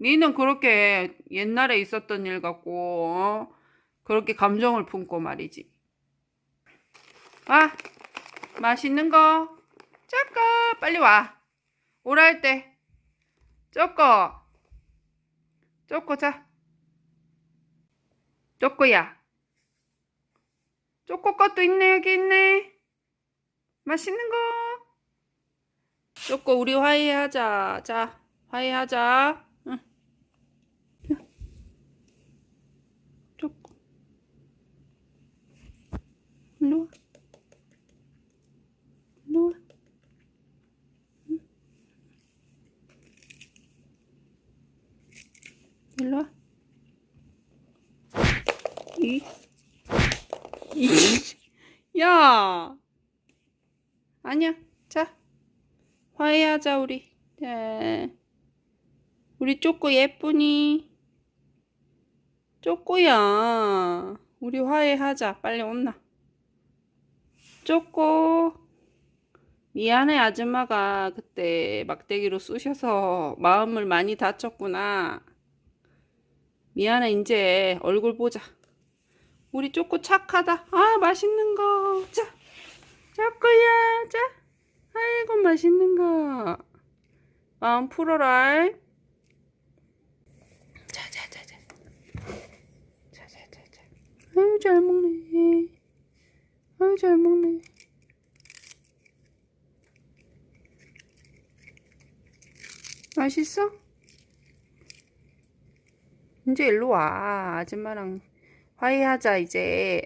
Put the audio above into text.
니는 그렇게 옛날에 있었던 일 같고, 어? 그렇게 감정을 품고 말이지. 와, 맛있는 거. 쪼꼬, 빨리 와. 오라 할 때. 쪼꼬. 쪼꼬, 자. 쪼꼬야. 쪼꼬 것도 있네, 여기 있네. 맛있는 거. 쪼꼬, 우리 화해하자. 자, 화해하자. 응. 쪼꼬. 일로 와. 일로 와. 응. 일로 와. 이. 이. 야. 아니야. 자. 화해하자, 우리. 네. 우리 쪼꼬 예쁘니? 쪼꼬야. 우리 화해하자. 빨리 온나. 쪼꼬. 미안해, 아줌마가 그때 막대기로 쑤셔서 마음을 많이 다쳤구나. 미안해, 이제 얼굴 보자. 우리 쪼꼬 착하다. 아, 맛있는 거. 자, 쪼꼬야, 자. 아이고, 맛있는 거. 마음 풀어라. 자, 자, 자, 자. 자, 자, 자, 자. 아유, 잘 먹네. 아유, 잘 먹네. 맛있어? 이제 일로 와. 아줌마랑 화해하자, 이제.